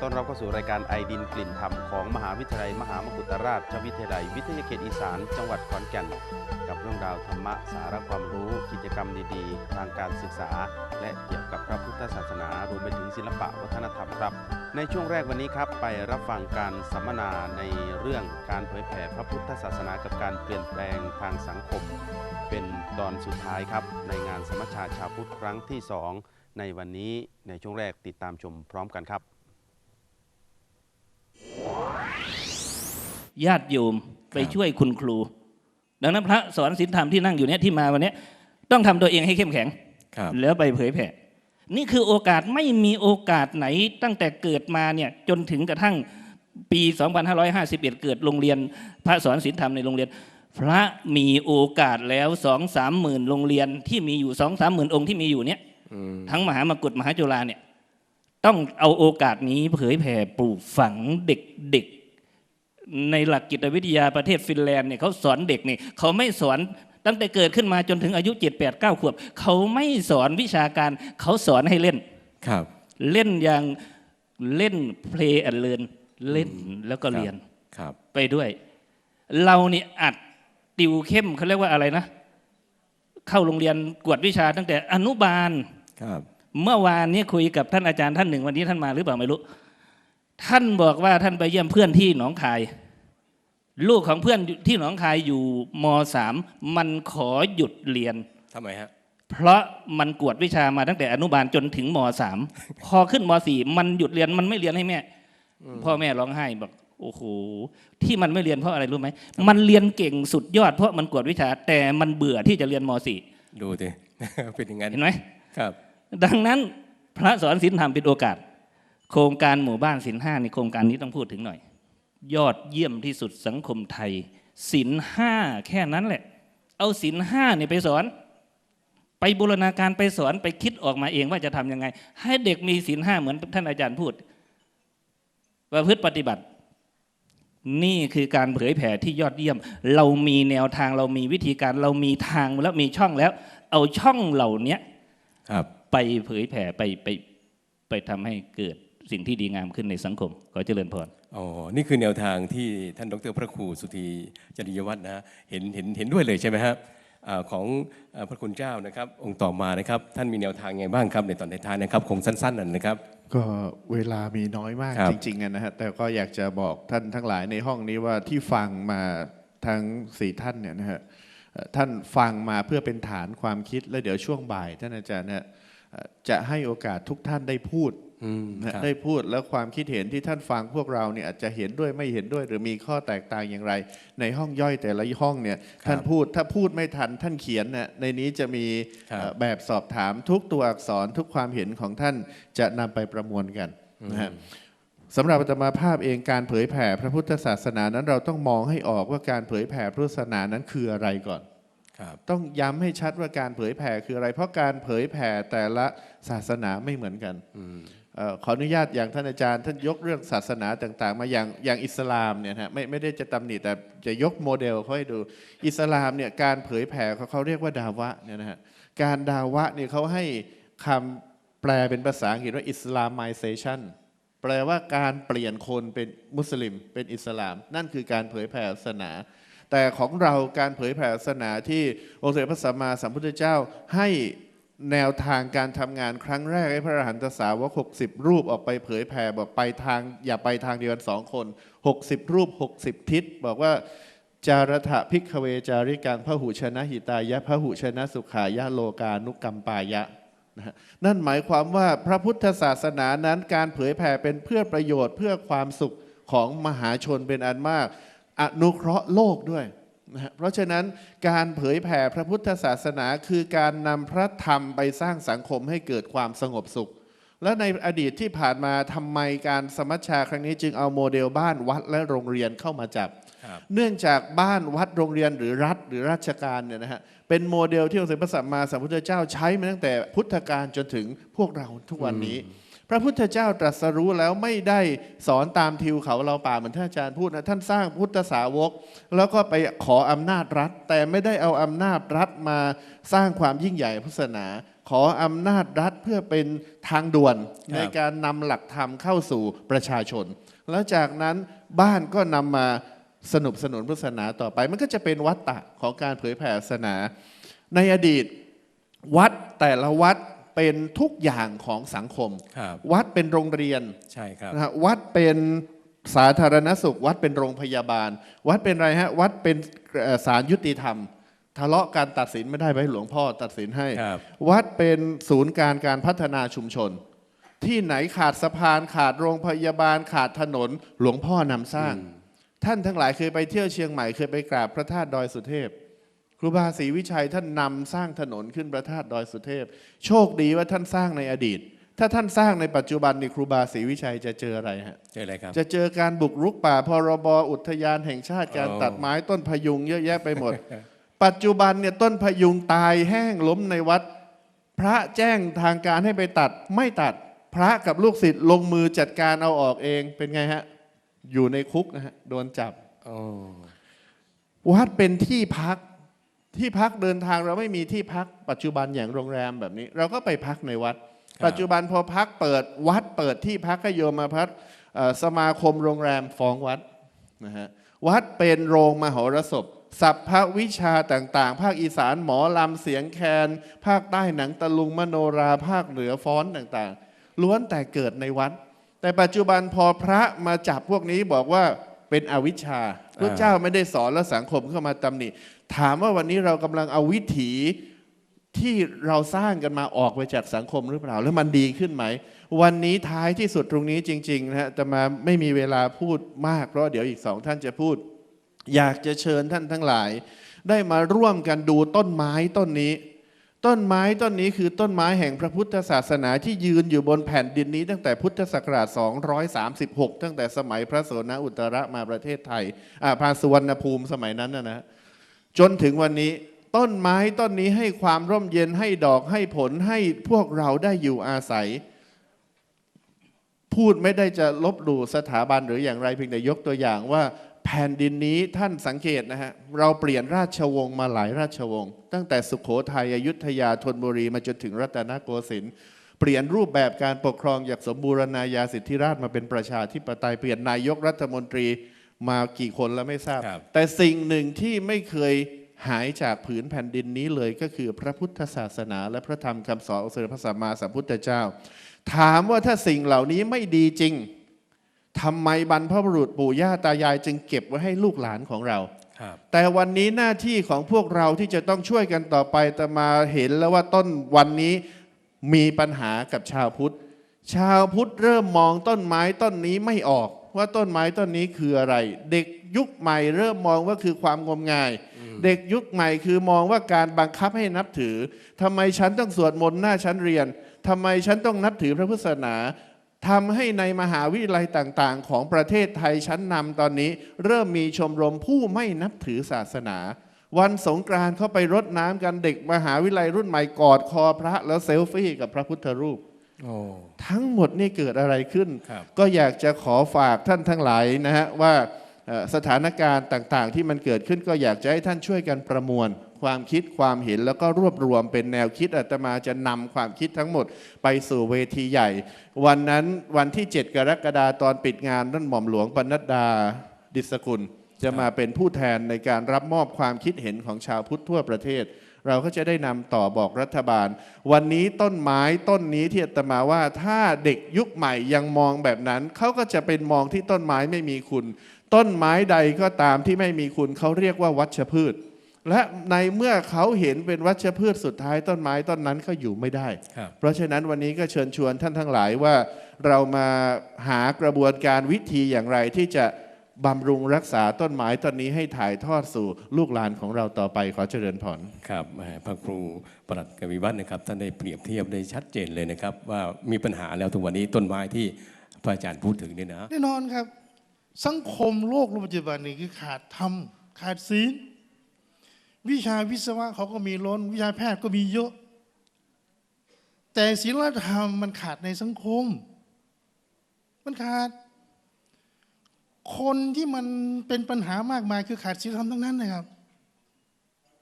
ต้อนรับเข้าสู่รายการไอดินกลิ่นธรรมของมหาวิทยาลัยมหามกุฏราชวิทยาลัย วิทยาเขตอีสาน จังหวัดขอนแก่น กับเรื่องราวธรรมะสาระความรู้ กิจกรรมดีๆ ทางการศึกษา และเกี่ยวกับพระพุทธศาสนารวมไปถึงศิลปะวัฒนธรรมครับ ในช่วงแรกวันนี้ครับ ไปรับฟังการสัมมนาในเรื่องการเผยแผ่พระพุทธศาสนากับการเปลี่ยนแปลงทางสังคม เป็นตอนสุดท้ายครับในงานสมัชชาชาวพุทธครั้งที่ 2 ในวันนี้ในช่วงแรกติดตามชมพร้อมกันครับ ญาติโยมไปช่วยคุณครู ดังนั้นพระสอนศีลธรรมที่นั่งอยู่เนี่ยที่มาวันเนี้ยต้องทำตัวเองให้เข้มแข็งครับแล้วไปเผยแผ่นี่คือโอกาสไม่มีโอกาสไหนตั้งแต่เกิดมาเนี่ยจนถึงกระทั่งปี 2551 เกิดโรงเรียน พระสอนศีลธรรมในโรงเรียน พระมีโอกาสแล้วสองสามหมื่นโรงเรียนที่มีอยู่สองสามหมื่นองค์ที่มีอยู่เนี่ยอืมทั้งมหามกุฏมหาจุฬาเนี่ย ต้องเอาโอกาสนี้เผยแผ่ปลูกฝังเด็กๆ ในหลักจิตวิทยาประเทศฟินแลนด์เนี่ยเขาสอนเด็กนี่เขาไม่สอนตั้งแต่เกิดขึ้นมาจนถึงอายุ7 8 9ขวบ เขาไม่สอนวิชาการเขาสอนให้เล่นครับเล่นอย่างเล่น play and learn เล่นแล้วก็เรียนครับไปด้วย เรานี่อัดติวเข้มเขาเรียกว่าอะไรนะ เข้าโรงเรียนกวดวิชาตั้งแต่อนุบาลครับ เมื่อวานนี้คุยกับท่านอาจารย์ท่านหนึ่งวันนี้ท่านมาหรือเปล่าไม่รู้ ท่านบอกว่าท่านไปเยี่ยมเพื่อนที่หนองคาย ลูกของเพื่อนที่หนองคายอยู่มสามมันขอหยุดเรียนทำไมฮะเพราะมันกวดวิชามาตั้งแต่อนุบาลจนถึงมสามพอขึ้นมสี่มันหยุดเรียนมันไม่เรียนให้แม่ พ่อแม่ร้องไห้บอกโอ้โหที่มันไม่เรียนเพราะอะไรรู้ไหมมันเรียนเก่งสุดยอดเพราะมันกวดวิชา แต่มันเบื่อที่จะเรียนมสี่ดูสิเป็นอย่างนั้นเห็นไหมครับ ดังนั้นพระสอนศีลธรรมเป็นโอกาส โครงการหมู่บ้านศีลห้าในโครงการนี้ต้องพูดถึงหน่อย ยอดเยี่ยมที่สุดสังคมไทยศีลห้าแค่นั้นแหละ เอาศีลห้าเนี่ยไปสอน ไปบูรณาการไปสอนไปคิดออกมาเองว่าจะทำยังไง ให้เด็กมีศีลห้าเหมือนท่านอาจารย์พูดประพฤติปฏิบัติ นี่คือการเผยแผ่ที่ยอดเยี่ยม เรามีแนวทางเรามีวิธีการเรามีทางแล้วมีช่องแล้ว เอาช่องเหล่าเนี้ครับ ไปเผยแผ่ไปไปไปทำให้เกิดสิ่งที่ดีงามขึ้นในสังคม ขอเจริญพรอ๋อ นี่คือแนวทางที่ท่านดรพระครูสุธีจริยวัฒน์นะเห็นเห็นเห็นด้วยเลยใช่ไหมฮะอ่าของอ่าพระคุณเจ้านะครับ องค์ต่อมานะครับ ท่านมีแนวทางไงบ้างครับในตอนท้ายๆนะครับ คงสั้นๆนั่นนะครับ ก็เวลามีน้อยมากครับจริงๆอะนะฮะแต่ก็อยากจะบอกท่านทั้งหลายในห้องนี้ว่าที่ฟังมาทั้งสี่ท่านเนี่ยนะฮะเอ่อท่านฟังมาเพื่อเป็นฐานความคิดแล้วเดี๋ยวช่วงบ่าย ท่านอาจารย์เนี่ยเอ่อ จะให้โอกาสทุกท่านได้พูดอืมนะฮะครับได้พูดแล้วความคิดเห็นที่ท่านฟังพวกเราเนี่ยอาจจะเห็นด้วยไม่เห็นด้วย หรือมีข้อแตกต่างอย่างไร ในห้องย่อยแต่ละห้องเนี่ยท่านพูดถ้าพูดไม่ทันท่านเขียนเนี่ยในนี้จะมีครับเอ่อแบบสอบถามทุกตัวอักษรทุกความเห็นของท่านจะนำไปประมวลกันนะฮะสำหรับอาตมาภาพเองการเผยแผ่พระพุทธศาสนานั้นเราต้องมองให้ออกว่าการเผยแผ่พุทธศาสนานั้นคืออะไรก่อนครับ ต้องย้ำให้ชัดว่าการเผยแผ่คืออะไร เพราะการเผยแผ่แต่ละศาสนาไม่เหมือนกันอืมเอ่อขออนุญาตอย่างท่านอาจารย์ ท่านยกเรื่องศาสนาต่าง ๆ มาอย่างอย่างอิสลามเนี่ยนะฮะไม่ไม่ได้จะตำหนิแต่จะยกโมเดลเขาให้ดูอิสลามเนี่ยการเผยแผ่เขาเขาเรียกว่าดาวะเนี่ยนะฮะการดาวะเนี่ยเขาให้คำแปลเป็นภาษาอังกฤษว่า Islamization แปลว่าการเปลี่ยนคนเป็นมุสลิม เป็นอิสลาม นั่นคือการเผยแผ่ศาสนา แต่ของเราการเผยแผ่ศาสนาที่องค์สมเด็จพระสัมมาสัมพุทธเจ้าให้แนวทางการทำงานครั้งแรกให้พระอรหันตสาวก60 รูปออกไปเผยแผ่บอกไปทาง อย่าไปทางเดียวกันสองคน 60 รูป 60 ทิศ บอกว่าจารถะพิกขเวจาริการพหุชนะหิตายะพระหุชนะสุขายะโลกานุกรรมปายะนั่นหมายความว่าพระพุทธศาสนานั้นการเผยแผ่เป็นเพื่อประโยชน์เพื่อความสุขของมหาชนเป็นอันมาก อนุเคราะห์โลกด้วยนะฮะเพราะฉะนั้นการเผยแผ่พระพุทธศาสนาคือการนำพระธรรมไปสร้างสังคมให้เกิดความสงบสุข และในอดีตที่ผ่านมาทำไมการสมัชชาครั้งนี้จึงเอาโมเดลบ้านวัดและโรงเรียนเข้ามาจับครับเนื่องจากบ้านวัดโรงเรียนหรือรัฐหรือราชการเนี่ยนะฮะเป็นโมเดลที่องค์สมเด็จพระสัมมาสัมพุทธเจ้าใช้มาตั้งแต่พุทธกาลจนถึงพวกเราทุกวันนี้ พระพุทธเจ้าตรัสรู้แล้วไม่ได้สอนตามทิวเขาเราป่าเหมือนท่านอาจารย์พูดนะท่านสร้างพุทธสาวก แล้วก็ไปขออำนาจรัฐ แต่ไม่ได้เอาอำนาจรัฐมาสร้างความยิ่งใหญ่พุทธศาสนา ขออำนาจรัฐเพื่อเป็นทางด่วนครับในการนำหลักธรรมเข้าสู่ประชาชน แล้วจากนั้นบ้านก็นำมาสนับสนุนพุทธศาสนาต่อไป มันก็จะเป็นวัตตะของการเผยแผ่ศาสนา ในอดีตวัดแต่ละวัด เป็นทุกอย่างของสังคม ครับวัดเป็นโรงเรียนใช่ครับ นะฮะวัดเป็นสาธารณสุข วัดเป็นโรงพยาบาล วัดเป็นอะไรฮะวัดเป็นเอ่อศาลยุติธรรม ทะเลาะการตัดสินไม่ได้ไปหลวงพ่อตัดสินให้ ครับ วัดเป็นศูนย์การการพัฒนาชุมชน ที่ไหนขาดสะพานขาดโรงพยาบาลขาดถนนหลวงพ่อนำสร้าง ท่านทั้งหลายเคยไปเที่ยวเชียงใหม่เคยไปกราบพระธาตุดอยสุเทพค รูบาศรีวิชัยท่านนำสร้างถนนขึ้นพระธาตุดอยสุเทพ โชคดีว่าท่านสร้างในอดีต ถ้าท่านสร้างในปัจจุบันนี่ครูบาศรีวิชัยจะเจออะไรฮะเจออะไรครับ จะเจอการบุกรุกป่าพรบอุทยานแห่งชาติการอ๋อตัดไม้ต้นพยุงเยอะแยะไปหมด ปัจจุบันเนี่ยต้นพยุงตายแห้งล้มในวัด พระแจ้งทางการให้ไปตัดไม่ตัดพระกับลูกศิษย์ลงมือจัดการเอาออกเองเป็นไงฮะ อยู่ในคุกนะฮะ โดนจับโอ้วัดเป็นที่พัก ที่พักเดินทางเราไม่มีที่พักปัจจุบันอย่างโรงแรมแบบนี้ เราก็ไปพักในวัด ปัจจุบันพอพักเปิดวัดเปิดที่พักให้โยมมาพักเอ่อสมาคมโรงแรมฟ้องวัดนะฮะวัดเป็นโรงมหรสพสัพพวิชาต่างๆ ภาคอีสานหมอลำเสียงแคน ภาคใต้หนังตะลุงมโนราภาคเหนือฟ้อนต่างๆ ล้วนแต่เกิดในวัด แต่ปัจจุบันพอพระมาจับพวกนี้บอกว่า เป็นอวิชชาพระเจ้าไม่ได้สอนแล้วสังคมเข้ามาตำหนิถามว่าวันนี้เรากำลังเอาวิถีที่เราสร้างกันมาออกไปจากสังคมหรือเปล่า แล้วมันดีขึ้นไหม วันนี้ท้ายที่สุดตรงนี้จริงๆนะฮะจะมาไม่มีเวลาพูดมาก เพราะเดี๋ยวอีกสองท่านจะพูด อยากจะเชิญท่านทั้งหลาย ได้มาร่วมกันดูต้นไม้ต้นนี้ ต้นไม้ต้นนี้คือต้นไม้แห่งพระพุทธศาสนาที่ยืนอยู่บนแผ่นดินนี้ตั้งแต่พุทธศักราช 236 ตั้งแต่สมัยพระโสนอุตระมาประเทศไทยอ่าพาสุวรรณภูมิสมัยนั้นนะนะจนถึงวันนี้ต้นไม้ต้นนี้ให้ความร่มเย็นให้ดอกให้ผลให้พวกเราได้อยู่อาศัย พูดไม่ได้จะลบหลู่สถาบันหรืออย่างไรเพียงแต่ยกตัวอย่างว่า แผ่นดินนี้ท่านสังเกตนะฮะเราเปลี่ยนราชวงศ์มาหลายราชวงศ์ตั้งแต่สุขโขทัยอยุธยาธนบุรีมาจนถึงรัตนโกสินทร์เปลี่ยนรูปแบบการปกครองจากสมบูรณาญาสิทธิราชย์มาเป็นประชาธิปไตยเปลี่ยนนายกรัฐมนตรีมากี่คนแล้วไม่ทราบ ครับ แต่สิ่งหนึ่งที่ไม่เคยหายจากผืนแผ่นดินนี้เลยก็คือพระพุทธศาสนา และพระธรรมคำสอนของสมเด็จพระสัมมาสัมพุทธเจ้า ถามว่าถ้าสิ่งเหล่านี้ไม่ดีจริง ทำไมบรรพบุรุษปู่ย่าตายายจึงเก็บไว้ให้ลูกหลานของเรา ครับแต่วันนี้หน้าที่ของพวกเราที่จะต้องช่วยกันต่อไปแต่มาเห็นแล้วว่าต้นวันนี้มีปัญหากับชาวพุทธ ชาวพุทธเริ่มมองต้นไม้ต้นนี้ไม่ออก ว่าต้นไม้ต้นนี้คืออะไร เด็กยุคใหม่เริ่มมองว่าคือความงมงาย เด็กยุคใหม่คือมองว่าการบังคับให้นับถือทำไมฉันต้องสวดมนต์หน้าชั้นเรียนทำไมฉันต้องนับถือพระพุทธศาสนา ทำให้ในมหาวิทยาลัยต่างๆ ของประเทศไทยชั้นนำตอนนี้ เริ่มมีชมรมผู้ไม่นับถือศาสนา วันสงกรานต์เข้าไปรดน้ำกันเด็กมหาวิทยาลัยรุ่นใหม่กอดคอพระแล้วเซลฟี่กับพระพุทธรูปโอ้ทั้งหมดนี่เกิดอะไรขึ้นครับก็อยากจะขอฝากท่านทั้งหลายนะฮะว่าเอ่อสถานการณ์ต่างๆ ที่มันเกิดขึ้นก็อยากจะให้ท่านช่วยกันประมวล ความคิดความเห็นแล้วก็รวบรวมเป็นแนวคิดอาตมาจะนำความคิดทั้งหมดไปสู่เวทีใหญ่ วันนั้นวันที่ 7 กรกฎาคมตอนปิดงานท่นหม่อมหลวงปนัดดาดิสกุล จะมาเป็นผู้แทนในการรับมอบความคิดเห็นของชาวพุทธทั่วประเทศเราก็จะได้นำต่อบอกรัฐบาล วันนี้ต้นไม้ต้นนี้ที่อาตมาว่าถ้าเด็กยุคใหม่ยังมองแบบนั้น เขาก็จะเป็นมองที่ต้นไม้ไม่มีคุณ ต้นไม้ใดก็ตามที่ไม่มีคุณเขาเรียกว่าวัชพืช และในเมื่อเขาเห็นเป็นวัชพืชสุดท้ายต้นไม้ต้นนั้นก็อยู่ไม่ได้ครับเพราะฉะนั้นวันนี้ก็เชิญชวนท่านทั้งหลายว่าเรามาหากระบวนการวิธีอย่างไรที่จะบำรุงรักษาต้นไม้ต้นนี้ให้ถ่ายทอดสู่ลูกหลานของเราต่อไปขอเจริญพรครับแหมพระครูประหลัดกวิวัฒน์นะครับท่านได้เปรียบเทียบได้ชัดเจนเลยนะครับ ว่ามีปัญหาแล้วทุกวันนี้ต้นไม้ที่พระอาจารย์พูดถึงเนี่ยนะแน่นอนครับ สังคมโลกปัจจุบันนี้คือขาดธรรมขาดศีล วิชาวิศวะเขาก็มีล้น วิชาแพทย์ก็มีเยอะ แต่ศีลธรรมมันขาดในสังคม มันขาด คนที่มันเป็นปัญหามากมายคือขาดศีลธรรมทั้งนั้นนะครับ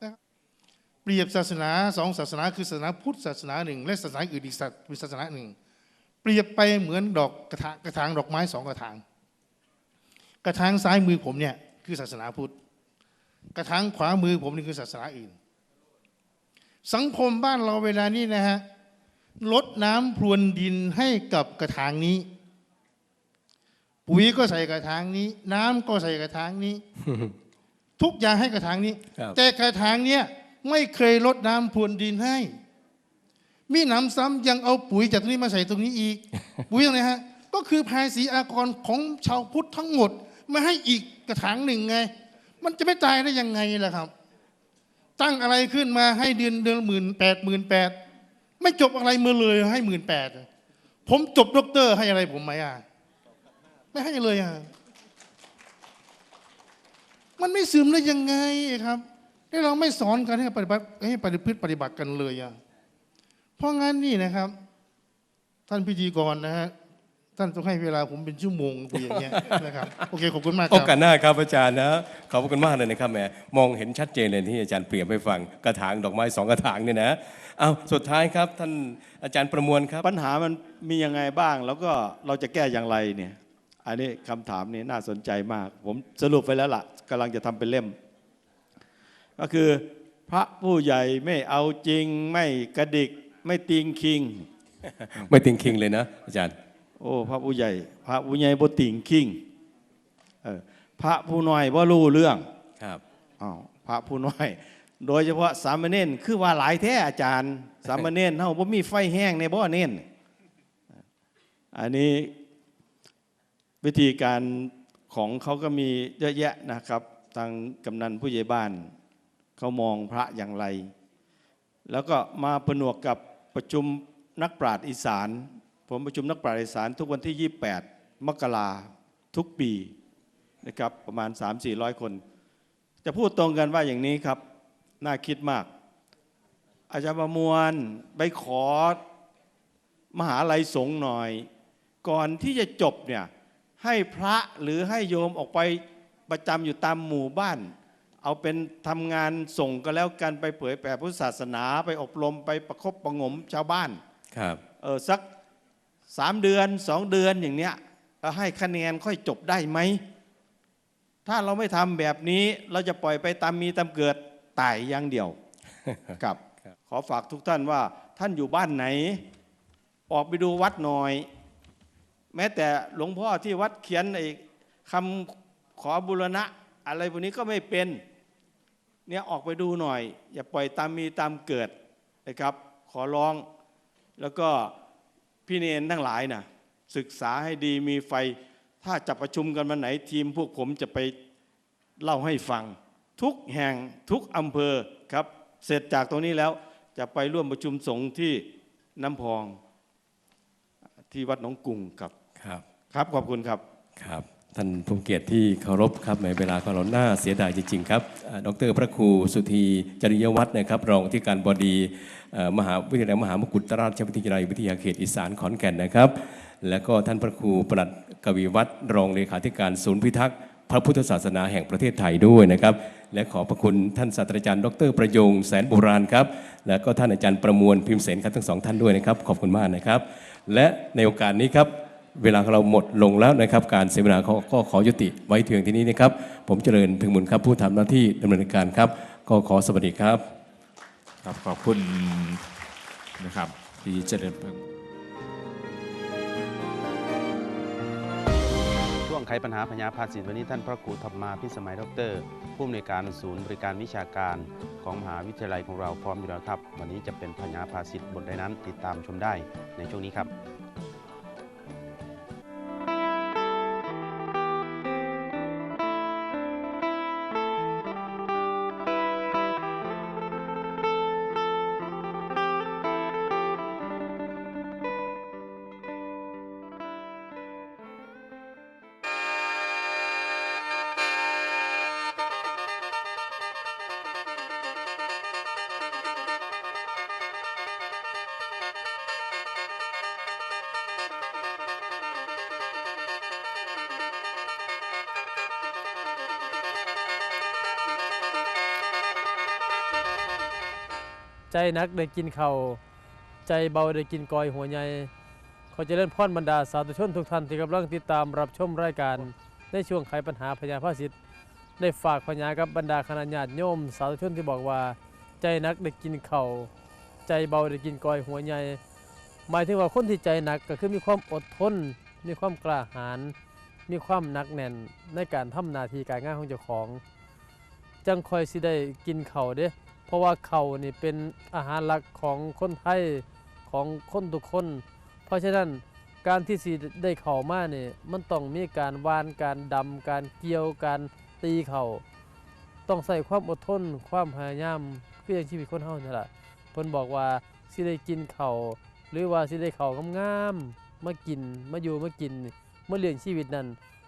นะครับเปรียบศาสนาสองศาสนาคือศาสนาพุทธศาสนาหนึ่ง และศาสนาอื่นอีกศาเป็นศาสนาหนึ่ง เปรียบไปเหมือนดอกกระถางกระถางดอกไม้สองกระถาง กระถางซ้ายมือผมเนี่ยคือศาสนาพุทธ กระถางขวามือผมนี่คือศาสนาอื่น สังคมบ้านเราเวลานี้นะฮะลดน้ำพรวนดินให้กับกระถางนี้ ปุ๋ยก็ใส่กระถางนี้ น้ำก็ใส่กระถางนี้ ทุกอย่างให้กระถางนี้ครับแต่กระถางเนี้ยไม่เคยลดน้ำพรวนดินให้ มีหนำซ้ำยังเอาปุ๋ยจากตรงนี้มาใส่ตรงนี้อีก ปุ๋ยอะไรฮะ ก็คือภาษีอากรของชาวพุทธทั้งหมดมาให้อีกกระถางหนึ่งไง มันจะไม่ตายได้ยังไงล่ะครับ ตั้งอะไรขึ้นมาให้เดือนเดือนหมื่นแปดหมื่นแปดไม่จบอะไรมาเลยให้หมื่นแปดผมจบด็อกเตอร์ให้อะไรผมไหมอะไม่ให้เลยอะมันไม่ซึมได้ยังไงครับแล้วเราไม่สอนกันให้ปฏิบัติให้ปฏิพฤติปฏิบัติกันเลยอะเพราะงั้นนี่นะครับ ท่านพิธีกรนะฮะ ท่านต้องให้เวลาผมเป็นชั่วโมงคุยอย่างเงี้ยนะครับโอเคขอบคุณมากคโอรับ กาสหน้าครับอาจารย์นะขอบคุณมากเลยนะครับแหมมองเห็นชัดเจนเลยที่อาจารย์เปรียบให้ฟังกระถางดอกไม้สองกระถางเนี่ยนะเอาสุดท้ายครับท่านอาจารย์ประมวลครับ ปัญหามันมียังไงบ้าง แล้วก็เราจะแก้อย่างไรเนี่ย อันนี้คำถามนี้น่าสนใจมาก ผมสรุปไปแล้วล่ะกำลังจะทำเป็นเล่ม ก็คือพระผู้ใหญ่ไม่เอาจริงไม่กระดิกไม่ติงคิง ไม่ติงคิงเลยนะ อาจารย์ โอ้พระผู้ใหญ่ พระผู้ใหญ่บ่ติงคิงเออพระผู้น้อยบ่รู้เรื่องครับอ้าวพระผู้น้อย โดยเฉพาะสามเณรคือว่าหลายแท้อาจารย์ สามเณรเฮาบ่มีไฟแห้งในบ่อเน้นอันนี้วิธีการของเขาก็มีเยอะแยะนะครับทางกำนันผู้ใหญ่บ้านเขามองพระอย่างไร แล้วก็มาผนวกกับประชุมนักปราชญ์อีสาน ผมประชุมนักปราชญ์อีสานทุกวันที่ 28 มกราทุกปีนะครับประมาณ 3-400 คน จะพูดตรงกันว่าอย่างนี้ครับ น่าคิดมาก อาจารย์ประมวลไปขอมหาลัยสงฆ์หน่อย ก่อนที่จะจบเนี่ยให้พระหรือให้โยมออกไปประจำอยู่ตามหมู่บ้าน เอาเป็นทำงานส่งก็แล้วกันไปเผยแผ่พุทธศาสนา ไปอบรมไปประคบประหงมชาวบ้านครับเออสัก สามเดือนสองเดือนอย่างเนี้ยแล้วให้คะแนนค่อยจบได้ไหม ถ้าเราไม่ทำแบบนี้เราจะปล่อยไปตามมีตามเกิดตายอย่างเดียวกับ ขอฝากทุกท่านว่าท่านอยู่บ้านไหน ออกไปดูวัดหน่อย แม้แต่หลวงพ่อที่วัดเขียนไอ้คำขอบุรณะ อะไรพวกนี้ก็ไม่เป็นเนี่ยออกไปดูหน่อย อย่าปล่อยตามมีตามเกิดนะครับ ขอร้องแล้วก็ พี่เนนทั้งหลายนะศึกษาให้ดีมีไฟ ถ้าจะประชุมกันวันไหนทีมพวกผมจะไปเล่าให้ฟัง ทุกแห่งทุกอำเภอครับ เสร็จจากตรงนี้แล้วจะไปร่วมประชุมสงฆ์ที่น้ำพองที่วัดหนองกุงครับครับ ครับขอบคุณครับครับ ท่านผู้เกียรติที่เคารพครับในเวลาของเราหน้าเสียดายจริง ๆ ครับดรพระครูสุธีจริยวัฒน์นะครับรองที่การบดีมหาวิทยาลัยมหามกุฏราชวิทยาลัยวิทยาเขตอีสานขอนแก่นนะครับ และก็ท่านพระครูประหลัดกวีวัฒน์รองเลขาธิการศูนย์พิทักษ์พระพุทธศาสนาแห่งประเทศไทยด้วยนะครับและขอพระคุณท่านศาสตราจารย์ดรประยงแสนโบราณครับและก็ท่านอาจารย์ประมวลพิมพ์เสนครับทั้งสองท่านด้วยนะครับขอบคุณมากนะครับ และในโอกาสนี้ครับ เวลาของเราหมดลงแล้วนะครับ การเสวนาเขาก็ขอยุติไว้เพียงที่นี้นะครับ ผมเจริญพึงบุญครับ ผู้ทำหน้าที่ดำเนินการครับ ก็ขอสวัสดีครับ ครับขอบคุณนะครับที่เจริญเพิ่มช่วงไขปัญหาพญาภาษิตวันนี้ท่านพระครูธรรมาพิสมัยดอกเตอรผู้อำนวยการศูนย์บริการวิชาการของมหาวิทยาลัยของเราพร้อมอยู่แล้วครับ วันนี้จะเป็นพญาภาษิตบทใดนั้นติดตามชมได้ในช่วงนี้ครับ ใจหนักได้กินเข้าใจเบาได้กินกอยหัวใหญ่ขอเจริญพรบรรดาสาธุชนทุกท่านที่กำลังติดตามรับชมรายการในช่วงไขปัญหาพญาภาษิตได้ฝากพญากับบรรดาคณะญาติโยมสาธุชนที่บอกว่า ใจหนักได้กินเข้าใจเบาได้กินกอยหัวใหญ่หมายถึงว่าคนที่ใจหนักก็คือมีความอดทน มีความกล้าหาญมีความหนักแน่นในการทำนาทีการงานของเจ้าของ จังคอยสิได้กินเข่าเด้ ราะว่าเข่านี่เป็นอาหารหลักของคนไทยของคนทุกคน เพราะฉะนั้นการที่สิได้เข่ามาเนี่ยมันต้องมีการวานการดำการเกี่ยวการตีเข่าต้องใส่ความอดทน ความพยายามคืออย่างชีวิตคนเฮานี่แหละเพิ่นบอกว่าสิได้กินเข่าหรือว่าสิได้เข่างามๆมากินมาอยู่มากินมาเลี้ยงชีวิตนั้น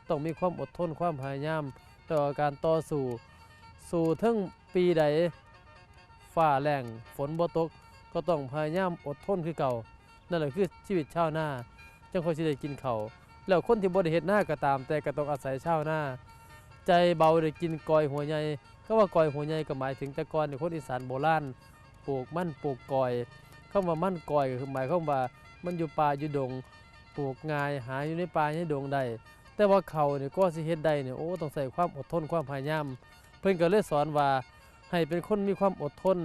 ต้องมีความอดทนความพยายามต่อการต่อสู้สู่ทั้งปีใด ฟ้าแรงฝนบ่ตก ก็ต้องพยายามอดทนคือเก่า นั่นแหละคือชีวิตชาวนาจังค่อยสิได้กินเขาแล้วคนที่บ่ได้เฮ็ดหน้าก็ตาม แต่ก็ต้องอาศัยชาวนาใจเบาได้กินกอยหัวใหญ่ก็ว่ากอยหัวใหญ่ก็หมายถึงแต่ก่อนนี่คนอีสานโบราณปลูกมันปลูกกอยคำว่ามันกอยก็คือหมายความว่ามันอยู่ป่าอยู่ดงปลูกง่ายหาอยู่ในป่าในดงได้แต่ว่าเขาเนี่ยก็สิเฮ็ดได้เนี่ยโอ้ต้องใส่ความอดทนความพยายามเพิ่นก็เลยสอนว่า ให้เป็นคนมีความอดทน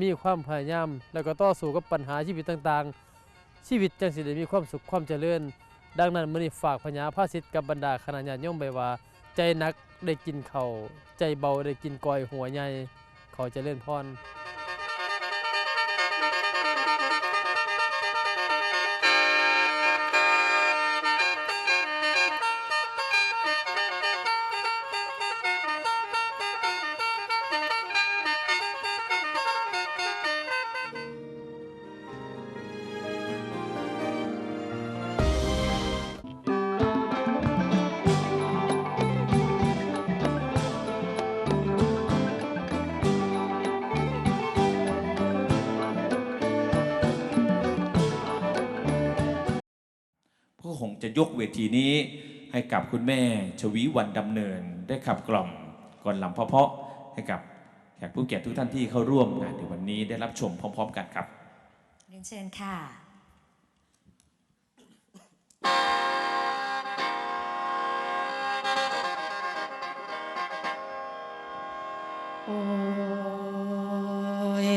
มีความพยายาม แล้วก็ต่อสู้กับปัญหาชีวิตต่างๆ ชีวิตจังสิได้มีความสุขความเจริญ ดังนั้นมื้อนี้ฝากพญาภาสิทธิ์กับบรรดาคณะญาติโยมไปว่า ใจหนักได้กินเข่าใจเบาได้กินกอยหัวใหญ่ขอเจริญพร กับคุณแม่ชวีวันดำเนิน ได้ขับกล่อมก่อนลำเพาะๆให้กับแขกผู้เกียรติทุกท่านที่เข้าร่วมงานในวันนี้ได้รับชมพร้อม ๆ กันครับเรียนเชิญค่ะโอ้ย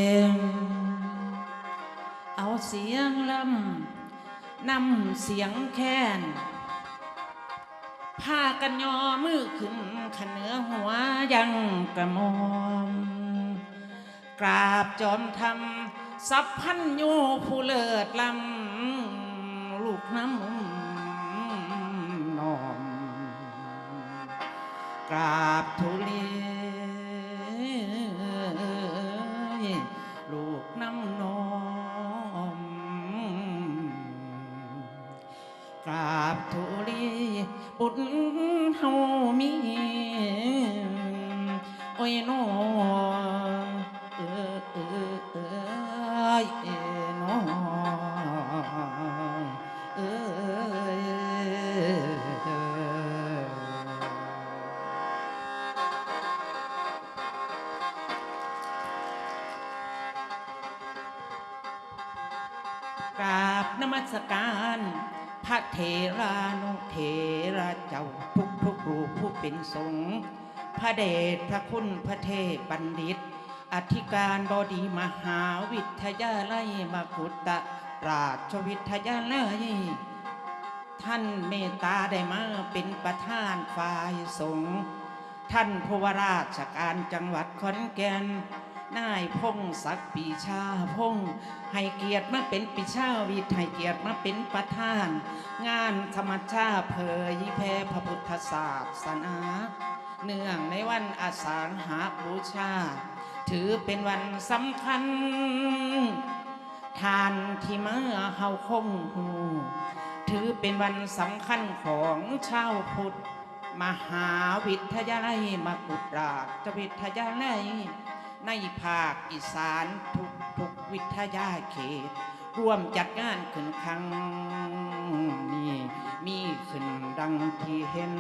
เอาเสียงลำนำเสียงแค้น พากันยอมือขึ้นขเหนือหัวยังกระมอม กราบจอมทำสัพพันโยผู้เลิศลำลูกน้ำนอม กราบทุลี สการพระเถรานุเถระเจ้าทุกทุกรูปผู้เป็นสงฆ์พระเดชพระคุณพระเทพบัณฑิต อธิการบดีมหาวิทยาลัยมกุฏราชวิทยาลัยท่านเมตตาได้มาเป็นประธานฝ่ายสงฆ์ท่านผู้ว่าราชการจังหวัดขอนแก่น นายพงศักดิ์ปีชาพงษ์ให้เกียรติมาเป็นปีชาวิทย์ให้เกียรติมาเป็นประธาน งานธรรมชาติเผยแพร่พระพุทธศาสนาเนื่องในวันอาสาฬหาบูชา ถือเป็นวันสำคัญ ทานที่มาเฮาคงหูถือเป็นวันสำคัญของชาวพุทธ มหาวิทยาลัยมกุฎราชวิทยาลัย ในภาคอีสานทุกทุกวิทยาเขต ร่วมจัดงานขึ้นครั้งนี้มีขึ้นดังที่เห็น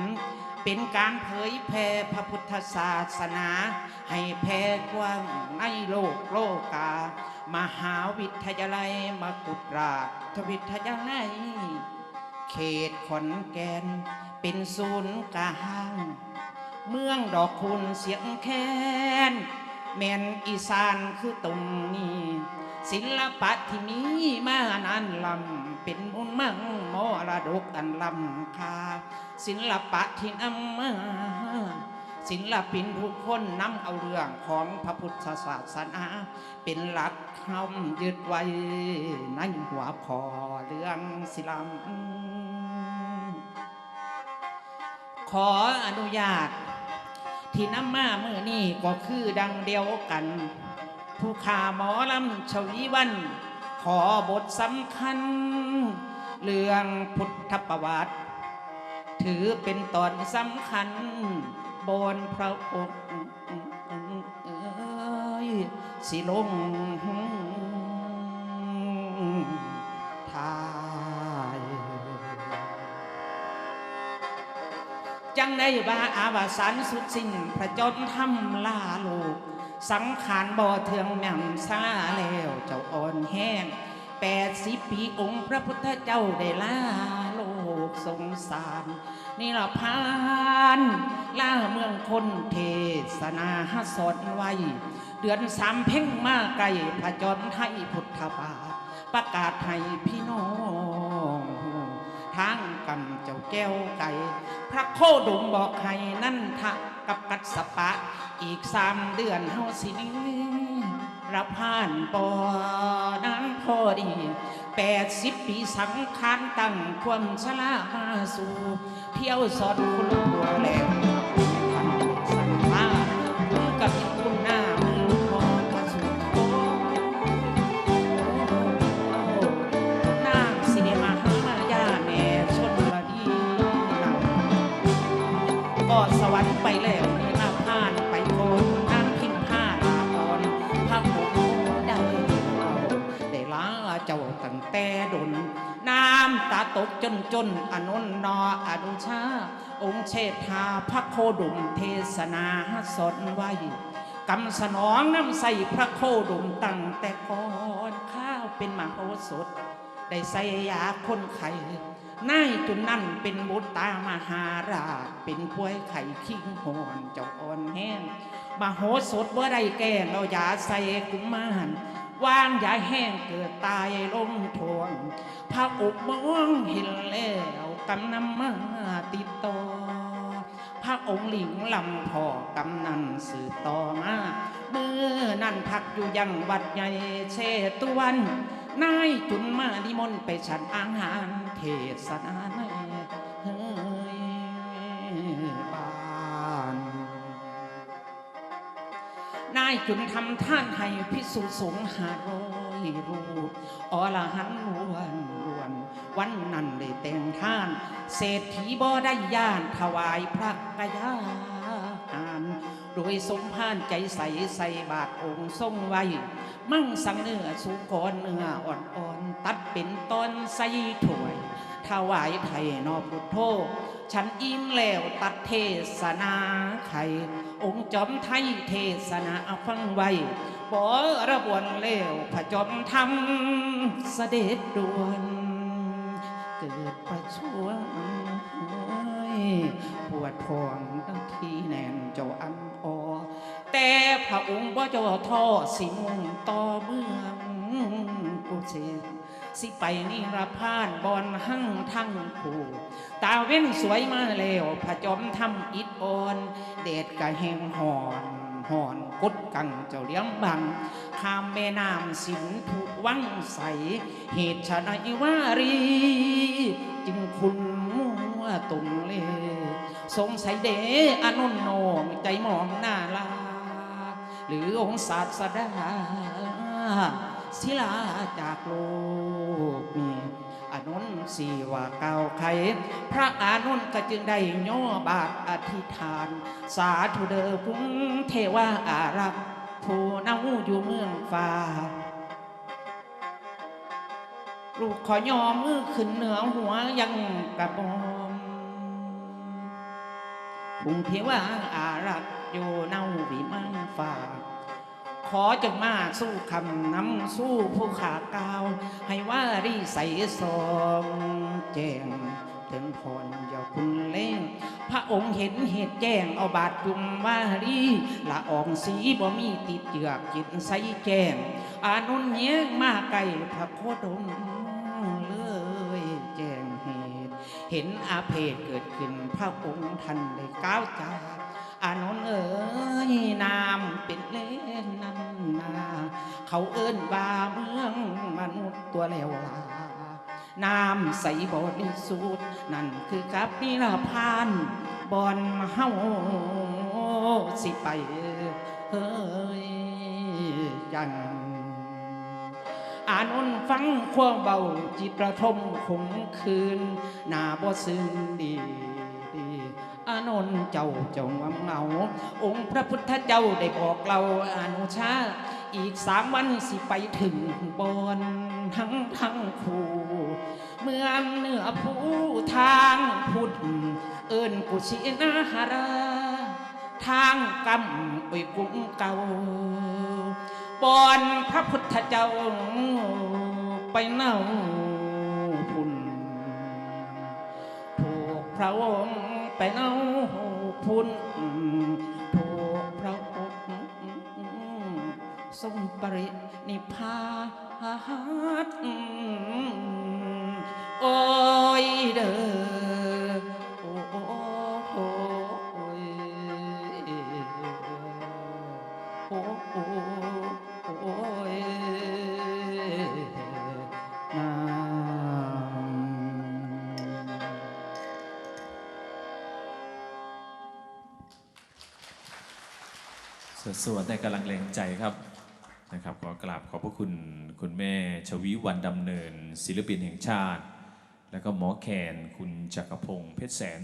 เป็นการเผยแผ่พระพุทธศาสนา ให้แผ่กว้างในโลกโลกา มหาวิทยาลัยมกุฎราชวิทยาลัยเขตขอนแก่นเป็นศูนย์กลาง เมืองดอกคุณเสียงแคน แม่นอีสานคือตรงนี้ ศิลปะที่มีมานานลำเป็นมุนมังมรดกอันลำค่าศิลปะที่นำมาศิลปินทุกคนนำเอาเรื่องของพระพุทธศาสนา เป็นหลักคำยึดไว้ในหัวคอเรื่องศิลป์ขออนุญาต ที่น้ำมาเมื่อนี้ก็คือดังเดียวกัน ผู้ขาหมอลำชวีวัน ขอบทสำคัญ เรื่องพุทธประวัติ ถือเป็นตอนสำคัญ บนพระองค์สิลง จังได้ว่าอาวสานสุดสิ้นพระจนทำลาโลก สังขารบ่อเทืองแม่มซาแล้วเจ้าอ่อนแห้งแปดสิบปีองค์พระพุทธเจ้าได้ลาโลกสงสารนี่ละพานล่าเมืองคนเทศนาหสอนไว้ เดือนสามเพ่งมาไกลพระจนให้พุทธบาทประกาศให้พี่น้องทาง กำเจ้าแก้วไก่ พระโคดมบอกให้นั่นทะกับกัดสปะ อีกสามเดือนเฮาสิรับผ่านปอนั้นพอดีแปดสิบปีสังขารตั้งความชลามาสู่เที่ยวสอนคุณบัวแล้ว ก็สวรรค์ไปแล้วนี่าผ่านไปก่อนนางพิมพาลาก่อนพระโขได้เอาได้ลาเจ้าตั้งแต่ดนน้ำตาตกจนจนอนุนนออนุชา องค์เชษฐาพระโคดุมเทศนาสอนไว้กำสนองน้ำใส่พระโคดุมตั้งแต่ก่อนข้าวเป็นมโหสถได้ใส่ยาคนไข้ นายจุนนั่นเป็นบุตรตามหาราชเป็นป่วยไข้ขิงหอนเจ้าอ่อนแห้งมาโหสถว่าได้แกล้งเอายาใส่กุมารวางยาแห้งเกิดตายลงทวงพระอกมองเห็นแล้วกำนำมาติดต่อพระองค์หลิงลำพอกำนันสืบต่อมาเมื่อนั่นพักอยู่ยังวัดใหญ่เชตุวัน นายจุนมานิมนต์ไปฉันอาหารเทศนาในเฮ้ยบ้านนายจุนทำท่านให้พิสุสงหาร้อยรูปอรหันต์ล้วนล้วน วันนั้นได้แต่งท่าน เศรษฐีบ่ได้ย่านถวายพระกยาหา โดยสมพานใจใสใส่บาทองค์ทรงไว้ มั่งสังเนื้อสุกรเนื้ออ่อนๆ ตัดเป็นตอนใส่ถ้วยถวายไทยนอพุทโธฉันอิ่มแล้วตัดเทศนาไข่องค์จอมไทยเทศนาฟังไว้บอระบวนแล้วพระจอมทำเสด็จด่วน เกิดประชวงปวดพอง ที่แน่นเจ้าอันออแต่พระองค์บ่เจ้าท่อสิมุ่งต่อเมืองกุเชสิไปนิรพานบอนหั่งทั้งผู้ตาเว้นสวยมาแล้วพระจอมทำอิดอ่อน เดชกะแหงหอนหอนกดกังเจ้าเลี้ยงบังข้ามแม่น้ำสินถูกวังใส เหตุชะนายว่ารี จึงคุณมัวตุนเล สงสัยเดอนุนโนงใจมองหน้าลาหรือองค์ศาสดาศิลาจากโลกนี้อนุนสีว่าเก่าไขพระอานุนก็จึงได้ย่อบาทอธิษฐาน สาธุเดอพุงเทวาอารักษ์ผู้เนาอยู่เมืองฟ้าลูกขอยอมมือขึ้นเหนือหัวยังกระบอม พุ่งเทวาอารักษ์อยู่เนาวิมานฟ้าขอจงมาสู้คำนำสู้ผู้ขากาว ให้ว่ารีใสสองแจงถึงพรเจ้าคุณเล่ง พระองค์เห็นเหตุแจ้งเอาบาดจุมว่ารีละอองสีบ่มีติดเจือกจิตใสแจ้ง อานุนเยียงมาไกลพระโคดม เห็นอาเพศเกิดขึ้นพระองค์ท่านได้ก้าวจากอานนท์เอ๋ยนามเป็นเล่นนำนนาเขาเอิ้นว่าเมืองมนุษย์ตัวเลวลานามใสบริสุทธิ์นั่นคือกับนิรพานบอนเฮาสิไปเฮ้ยยัง อานนฟังความเบาจิตระทมคงคืนหนาบ่ซึ้งดีดีอานนเจ้าเจ้างเหงา องค์พระพุทธเจ้าได้บอกเราอนุชา อีกสามวันสิไปถึงบอนทั้งทั้งคู่เมืองเหนือผู้ทางพุทธเอิญกุชินาหาราทางกำอุยกุ้งเก่า บอนพระพุทธเจ้าไปเน่าพุ่น ถูกพระองค์ไปเน่าพุ่น ถูกพระองค์ทรงปรินิพพานโอ้ยเด้อ สวดในกำลังแรงใจครับนะครับขอกราบขอบพระคุณคุณแม่ชวีวันดำเนิน ศิลปินแห่งชาติ แล้วก็หมอแคนคุณจักรพงศ์เพชรแสน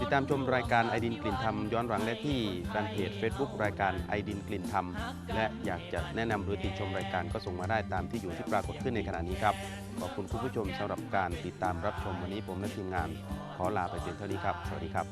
ติดตามชมรายการไอดินกลิ่นธรรมย้อนหลังได้ที่แฟนเพจ Facebook รายการไอดินกลิ่นธรรม และอยากจะแนะนำหรือติดชมรายการก็ส่งมาได้ตามที่อยู่ที่ปรากฏขึ้นในขณะนี้ครับ ขอบคุณคุณผู้ชมสำหรับการติดตามรับชมวันนี้ผมและทีมงาน ขอลาไปเพียงเท่านี้ครับ สวัสดีครับ